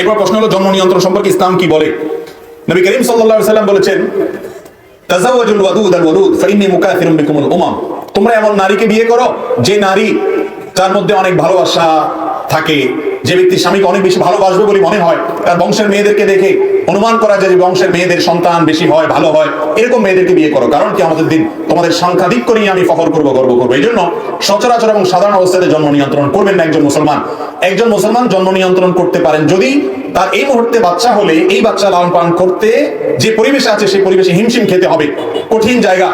এরপর প্রশ্ন হলো জন্ম নিয়ন্ত্রণ সম্পর্কে ইসলাম কি বলে? নবী করিম সাল্লাল্লাহু আলাইহি সাল্লাম বলেছেন, তাজাওয়াজুল ওয়াদুদ আল ওয়ালুদ ফাইন্নী মুকাফিরুম বিকুমুল উমাম। তোমরা এমন নারীকে বিয়ে করো, যে নারী তার মধ্যে অনেক ভালোবাসা থাকে যে ব্যক্তি স্বামীকে অনেক বেশি ভালোবাসবে বলে মনে হয়, তার বংশের মেয়েদেরকে দেখে অনুমান করা যায় যে বংশের মেয়েদের সন্তান বেশি হয়, ভালো হয়, এরকম মেয়েদেরকে বিয়ে করো। কারণ কি আমাদের দিন, তোমাদের সংখ্যাধিক করেই আমি ফখর করব, গর্ব করব। এই জন্য সচরাচর এবং সাধারণ অবস্থাতে জন্ম নিয়ন্ত্রণ করবেন না একজন মুসলমান। একজন মুসলমান জন্ম নিয়ন্ত্রণ করতে পারেন যদি তার এই মুহূর্তে বাচ্চা হলে, এই বাচ্চা লালন পালন করতে যে পরিবেশে আছে, সেই পরিবেশে হিমশিম খেতে হবে। কঠিন জায়গা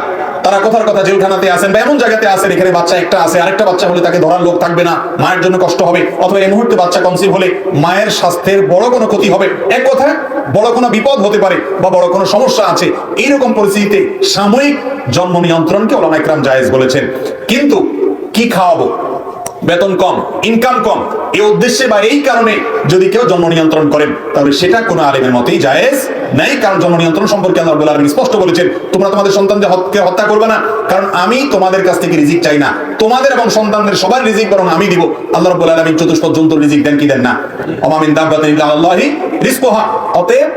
তারা কথার কথা জেলখানাতে আছেন বা এমন জায়গাতে আছেন, এখানে বাচ্চা একটা আছে, আরেকটা বাচ্চা হলে তাকে ধরার লোক থাকবে না, মায়ের জন্য কষ্ট হবে, অথবা এই মুহূর্তে বাচ্চা কনসিভ হলে মায়ের স্বাস্থ্যের বড় কোনো ক্ষতি হবে। এক কথায়, বড় কোনো বিপদ হতে পারে বা বড় কোনো সমস্যা আছে। এইরকম পরিস্থিতিতে সাময়িক জন্ম নিয়ন্ত্রণকে ওলামা একরাম জায়েজ বলেছেন। কিন্তু কি খাওয়াবো? বেতন কম ইনকাম কম। এই উদ্দেশ্যে বা এই কারণে যদি কেউ জন্ম নিয়ন্ত্রণ করেন তাহলে সেটা কোনো আলেমের মতেই জায়েজ নাই, কারণ জন্ম নিয়ন্ত্রণ সম্পর্কে আল্লাহ রাব্বুল আলামিন স্পষ্ট বলেছেন, তোমরা তোমাদের সন্তানদের হত্যা হত্যা করবে না, কারণ আমি তোমাদের কাছ থেকে রিজিক চাই না। তোমাদের এবং সন্তানদের সবার রিজিক বরং আমি দিব। আল্লাহ রাব্বুল আলামিন চতুষ্পদ জন্তু রিজিক দেন কি দেন না? অমামিন দাব্বাতিন ইল্লা আল্লাহি রিজকুহা। অতএব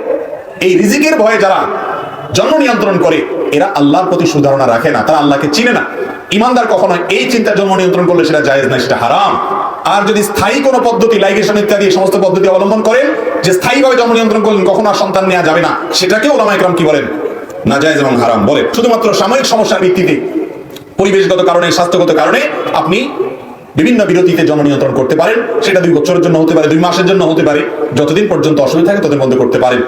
এই রিজিকের ভয়ে যারা জন্ম নিয়ন্ত্রণ করে, এরা আল্লাহর প্রতি সুধারণা রাখে না, তারা আল্লাহকে চিনে না। ইমানদার কখনো এই চিন্তা জন্ম নিয়ন্ত্রণ করলে সেটা জায়েজ না, সেটা হারাম। আর যদি স্থায়ী কোনো পদ্ধতি লাইগেশন ইত্যাদি সমস্ত পদ্ধতি অবলম্বন করেন, যে স্থায়ীভাবে জন্ম নিয়ন্ত্রণ করলেন, কখনো আর সন্তান নেওয়া যাবে না, সেটাকে ওলামা একরাম কি বলেন? না জায়েজ এবং হারাম বলে শুধুমাত্র সাময়িক সমস্যার ভিত্তিতে, পরিবেশগত কারণে, স্বাস্থ্যগত কারণে আপনি বিভিন্ন বিরতিতে জন্ম নিয়ন্ত্রণ করতে পারেন। সেটা দুই বছরের জন্য হতে পারে, দুই মাসের জন্য হতে পারে, যতদিন পর্যন্ত অসুবিধা থাকে ততদিন বন্ধ করতে পারেন।